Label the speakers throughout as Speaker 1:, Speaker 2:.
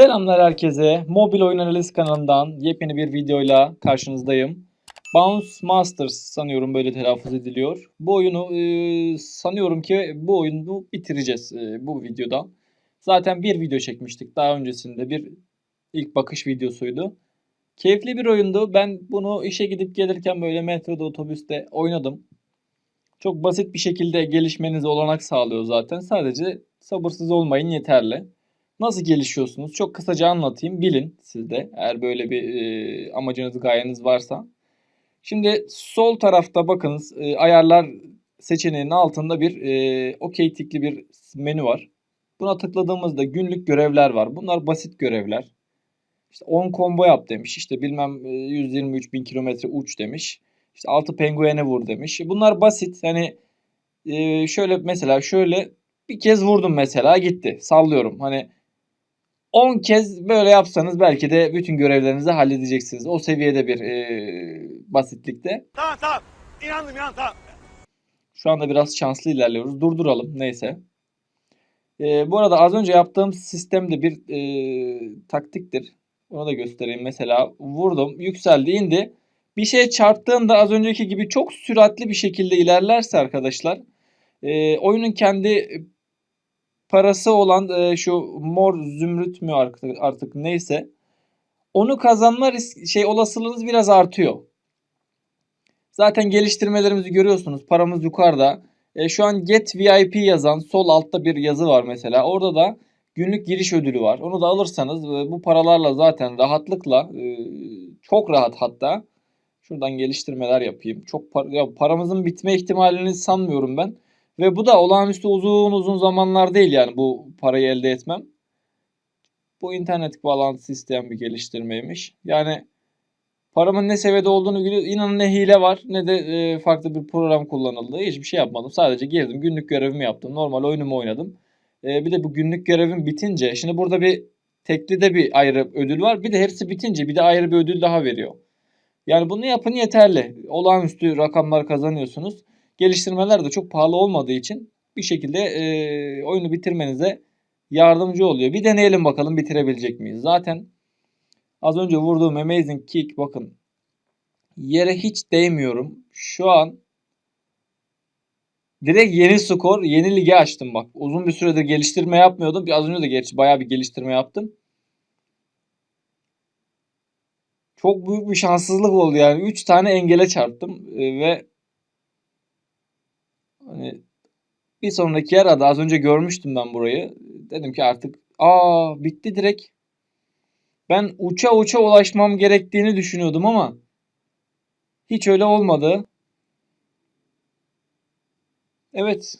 Speaker 1: Selamlar herkese. Mobil Oyun Analiz kanalından yepyeni bir videoyla karşınızdayım. Bounce Masters sanıyorum böyle telaffuz ediliyor. Bu oyunu e, sanıyorum ki bu oyunu bitireceğiz e, bu videoda. Zaten bir video çekmiştik daha öncesinde bir ilk bakış videosuydu. Keyifli bir oyundu. Ben bunu işe gidip gelirken böyle metroda otobüste oynadım. Çok basit bir şekilde gelişmenize olanak sağlıyor zaten. Sadece sabırsız olmayın yeterli. Nasıl gelişiyorsunuz? Çok kısaca anlatayım. Bilin siz de eğer böyle bir e, amacınız, gayeniz varsa. Şimdi sol tarafta bakınız e, ayarlar seçeneğinin altında bir e, okey tikli bir menü var. Buna tıkladığımızda günlük görevler var. Bunlar basit görevler. İşte 10 combo yap demiş. İşte bilmem e, 123 bin kilometre uç demiş. İşte 6 penguene vur demiş. Bunlar basit. Hani e, şöyle mesela şöyle bir kez vurdum mesela gitti. Sallıyorum. Hani 10 kez böyle yapsanız belki de bütün görevlerinizi halledeceksiniz. O seviyede bir e, basitlikte.
Speaker 2: Tamam tamam. İnandım inandım tamam.
Speaker 1: Şu anda biraz şanslı ilerliyoruz. Durduralım neyse. E, bu arada az önce yaptığım sistem de bir e, taktiktir. Onu da göstereyim. Mesela vurdum, yükseldi, indi. Bir şeye çarptığında az önceki gibi çok süratli bir şekilde ilerlerse arkadaşlar e, oyunun kendi parası olan e, şu mor zümrüt mü artık, artık neyse onu kazanma risk, şey olasılığınız biraz artıyor. Zaten geliştirmelerimizi görüyorsunuz. Paramız yukarıda. E, şu an Get VIP yazan sol altta bir yazı var mesela. Orada da günlük giriş ödülü var. Onu da alırsanız e, bu paralarla zaten rahatlıkla e, çok rahat hatta şuradan geliştirmeler yapayım. Çok par ya paramızın bitme ihtimalini sanmıyorum ben. Ve bu da olağanüstü uzun uzun zamanlar değil yani bu parayı elde etmem. Bu internet bağlantısı isteyen bir geliştirmeymiş. Yani paramın ne seviyede olduğunu biliyor. İnanın ne hile var ne de e, farklı bir program kullanıldı. Hiçbir şey yapmadım. Sadece girdim günlük görevimi yaptım. Normal oyunumu oynadım. E, bir de bu günlük görevim bitince şimdi burada bir tekli de bir ayrı ödül var. Bir de hepsi bitince bir de ayrı bir ödül daha veriyor. Yani bunu yapın yeterli. Olağanüstü rakamlar kazanıyorsunuz. Geliştirmeler de çok pahalı olmadığı için bir şekilde e, oyunu bitirmenize yardımcı oluyor. Bir deneyelim bakalım bitirebilecek miyiz? Zaten az önce vurduğum Amazing Kick bakın yere hiç değmiyorum. Şu an direkt yeni skor, yeni lige açtım bak. Uzun bir süredir geliştirme yapmıyordum. Az önce de gerçi bayağı bir geliştirme yaptım. Çok büyük bir şanssızlık oldu yani. 3 tane engele çarptım e, ve hani bir sonraki yarada az önce görmüştüm ben burayı. Dedim ki artık aa bitti direkt. Ben uça uça ulaşmam gerektiğini düşünüyordum ama hiç öyle olmadı. Evet.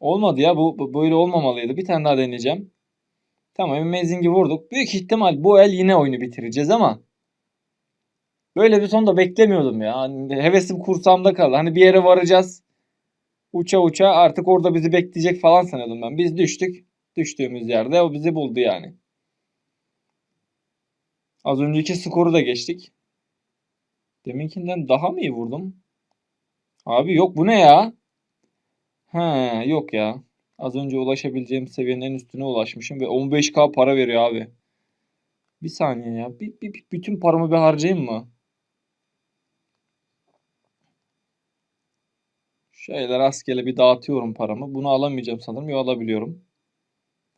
Speaker 1: Olmadı ya bu, bu böyle olmamalıydı. Bir tane daha deneyeceğim. Tamam Amazing'i vurduk. Büyük ihtimal bu el yine oyunu bitireceğiz ama böyle bir son da beklemiyordum ya. Hani hevesim kursağımda kaldı. Hani bir yere varacağız. Uça uça artık orada bizi bekleyecek falan sanıyordum ben. Biz düştük. Düştüğümüz yerde o bizi buldu yani. Az önceki skoru da geçtik. Deminkinden daha mı iyi vurdum? Abi yok bu ne ya? He yok ya. Az önce ulaşabileceğim seviyenin en üstüne ulaşmışım ve 15k para veriyor abi. Bir saniye ya. Bir, bütün paramı bir harcayayım mı? Şöyle rastgele bir dağıtıyorum paramı. Bunu alamayacağım sanırım. Yok alabiliyorum.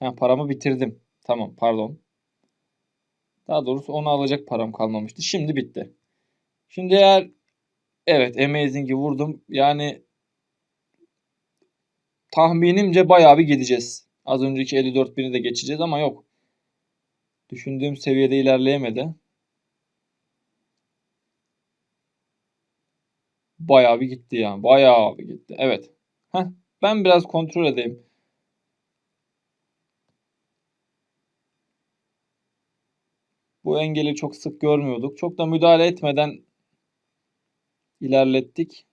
Speaker 1: Ha, paramı bitirdim. Tamam pardon. Daha doğrusu onu alacak param kalmamıştı. Şimdi bitti. Şimdi eğer evet Amazing'i vurdum. Yani tahminimce bayağı bir gideceğiz. Az önceki 54 bini de geçeceğiz ama yok. Düşündüğüm seviyede ilerleyemedi. Bayağı bir gitti yani. Bayağı bir gitti. Evet. Heh, ben biraz kontrol edeyim. Bu engeli çok sık görmüyorduk. Çok da müdahale etmeden ilerlettik.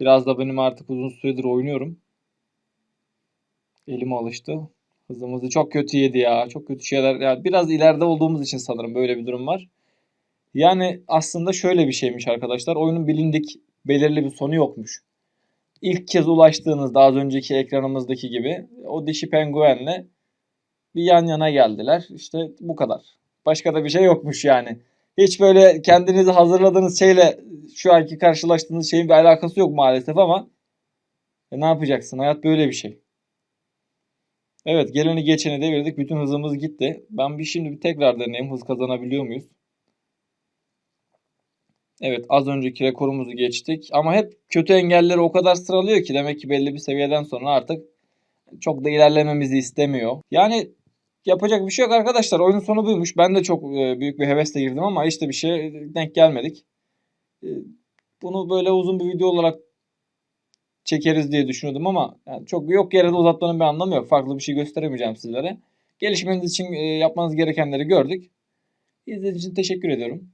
Speaker 1: Biraz da benim artık uzun süredir oynuyorum. Elim alıştı. Hızımızı çok kötü yedi ya. Çok kötü şeyler. Yani biraz ileride olduğumuz için sanırım böyle bir durum var. Yani aslında şöyle bir şeymiş arkadaşlar. Oyunun bilindik belirli bir sonu yokmuş. İlk kez ulaştığınızda az önceki ekranımızdaki gibi o dişi penguenle bir yan yana geldiler. İşte bu kadar. Başka da bir şey yokmuş yani. Hiç böyle kendinizi hazırladığınız şeyle şu anki karşılaştığınız şeyin bir alakası yok maalesef ama e, ne yapacaksın? Hayat böyle bir şey. Evet geleni geçeni devirdik. Bütün hızımız gitti. Ben bir şimdi bir tekrar deneyeyim. Hız kazanabiliyor muyuz? Evet az önceki rekorumuzu geçtik. Ama hep kötü engelleri o kadar sıralıyor ki demek ki belli bir seviyeden sonra artık çok da ilerlememizi istemiyor. Yani yapacak bir şey yok arkadaşlar. Oyunun sonu buymuş. Ben de çok e, büyük bir hevesle girdim ama işte bir şey denk gelmedik. E, Bunu böyle uzun bir video olarak çekeriz diye düşünüyordum ama yani çok yok yere de uzatmanın bir anlamı yok. Farklı bir şey gösteremeyeceğim sizlere. Gelişmeniz için e, yapmanız gerekenleri gördük. İzlediğiniz için teşekkür ediyorum.